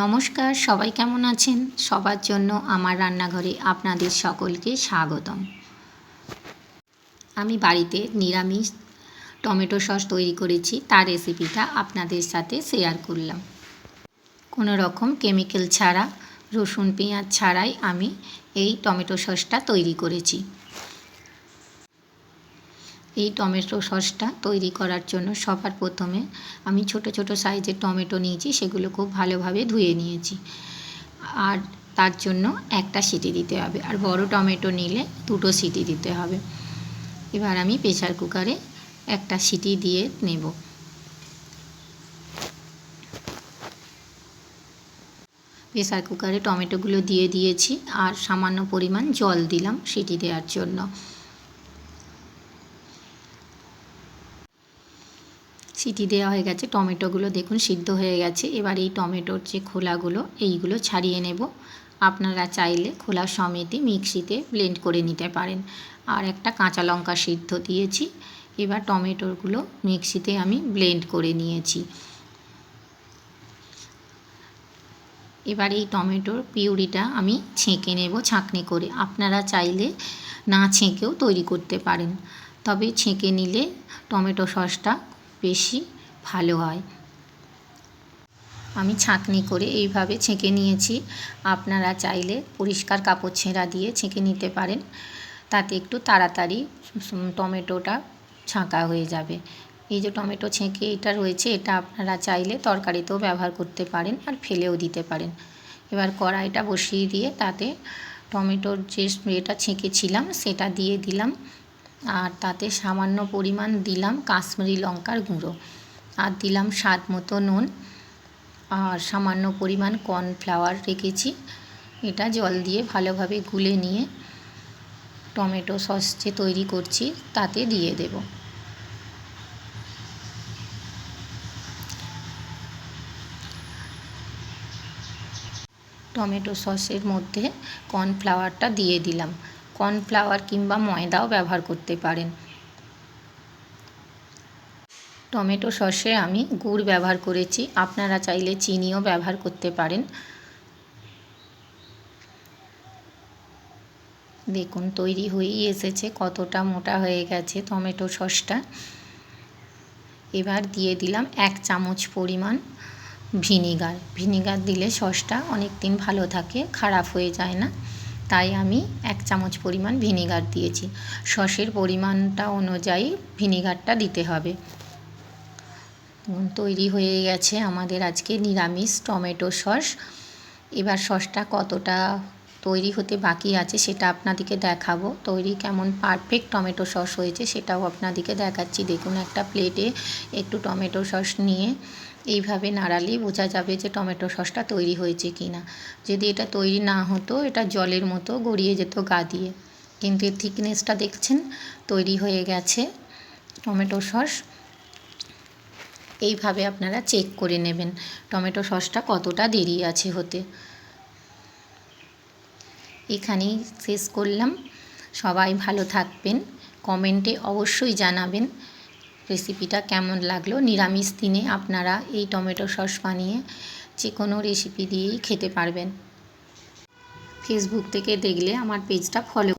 নমস্কার, সবাই কেমন আছেন? সবার জন্য আমার রান্নাঘরে আপনাদের সকলকে স্বাগতম। আমি বাড়িতে নিরামিষ টমেটো সস তৈরি করেছি, তার রেসিপিটা আপনাদের সাথে শেয়ার করলাম। কোনো রকম কেমিক্যাল ছাড়া, রসুন, পেঁয়াজ ছাড়াই আমি এই টমেটো সসটা তৈরি করেছি। এই টমেটো সসটা তৈরি করার জন্য সবার প্রথমে আমি ছোট ছোট সাইজের টমেটো নিয়েছি, সেগুলো খুব ভালোভাবে ধুয়ে নিয়েছি। আর তার জন্য একটা সিটি দিতে হবে, আর বড় টমেটো নিলে দুটো সিটি দিতে হবে। এবার আমি প্রেসার কুকারে একটা সিটি দিয়ে নেব। প্রেসার কুকারে টমেটোগুলো দিয়ে দিয়েছি, আর সামান্য পরিমাণ জল দিলাম সিটি দেওয়ার জন্য। সিটি দেওয়া হয়ে গেছে, টমেটোগুলো দেখুন সিদ্ধ হয়ে গেছে। এবার এই টমেটোর যে খোলাগুলো, এইগুলো ছাড়িয়ে নেব। আপনারা চাইলে খোলা সমেতই মিক্সিতে ব্লেন্ড করে নিতে পারেন। আর একটা কাঁচা লঙ্কা সিদ্ধ দিয়েছি। এবার টমেটোগুলো মিক্সিতে আমি ব্লেন্ড করে নিয়েছি। এবার এই টমেটোর পিউরিটা আমি ছেঁকে নেব ছাঁকনি করে। আপনারা চাইলে না ছেঁকেও তৈরি করতে পারেন। তবে ছেঁকে নিলে টমেটো সসটা বেশি ভালো হয়। আমি ছাঁকনি করে এইভাবে ছেঁকে নিয়েছি। আপনারা চাইলে পরিষ্কার কাপড় ছেঁড়া দিয়ে ছেঁকে নিতে পারেন। তাতে একটু তাড়াতাড়ি টমেটোটা ছাঁকা হয়ে যাবে। এই যে টমেটো ছেঁকে এটা রয়েছে, এটা আপনারা চাইলে তরকারিতেও ব্যবহার করতে পারেন আর ফেলেও দিতে পারেন। এবার কড়াইটা বসিয়ে দিয়ে তাতে টমেটোর যে এটা ছেঁকেছিলাম, সেটা দিয়ে দিলাম। আর তাতে সামান্য পরিমাণ দিলাম কাশ্মীরি লঙ্কার গুঁড়ো। আর দিলাম স্বাদ মতো নুন। আর সামান্য পরিমাণ কর্নফ্লাওয়ার রেখেছি। এটা জল দিয়ে ভালোভাবে গুলে নিয়ে টমেটো সস যে তৈরি করছি তাতে দিয়ে দেব। টমেটো সসের মধ্যে কর্নফ্লাওয়ারটা দিয়ে দিলাম। কর্নফ্লাওয়ার কিংবা ময়দাও ব্যবহার করতে পারেন। টমেটো সসে আমি গুড় ব্যবহার করেছি। আপনারা চাইলে চিনিও ব্যবহার করতে পারেন। দেখুন, তৈরি হয়েই এসেছে, কতটা মোটা হয়ে গেছে টমেটো সসটা এবার দিয়ে দিলাম এক চামচ পরিমাণ ভিনিগার। ভিনিগার দিলে সসটা অনেক দিন ভালো থাকে, খারাপ হয়ে যায় না। তাই আমি এক চামচ পরিমাণ ভিনিগার দিয়েছি। সসের পরিমাণটা অনুযায়ী ভিনিগারটা দিতে হবে। তৈরি হয়ে গেছে আমাদের আজকে নিরামিষ টমেটো সস। এবার সসটা কতটা তৈরি হতে বাকি আছে সেটা আপনাদেরকে দেখাবো। তৈরি কেমন পারফেক্ট টমেটো সস হয়েছে সেটাও আপনাদেরকে দেখাচ্ছি। দেখুন একটা প্লেটে একটু টমেটো সস নিয়ে এইভাবে নাড়ালেই বোঝা যাবে যে টমেটো সসটা তৈরি হয়েছে কি না যদি এটা তৈরি না হতো এটা জলের মতো গড়িয়ে যেত গা দিয়ে। কিন্তু এর থিকনেসটা দেখছেন, তৈরি হয়ে গেছে টমেটো সস। এইভাবে আপনারা চেক করে নেবেন। টমেটো সসটা কতটা দেরি আছে হতে। এখানেই শেষ করলাম। সবাই ভালো থাকবেন। কমেন্টে অবশ্যই জানাবেন রেসিপিটা কেমন লাগল। নিরামিষ দিনে আপনারা এই টমেটো সস বানিয়ে যে কোনো রেসিপি দিয়েই খেতে পারবেন। ফেসবুক থেকে দেখলে আমার পেজটা ফলো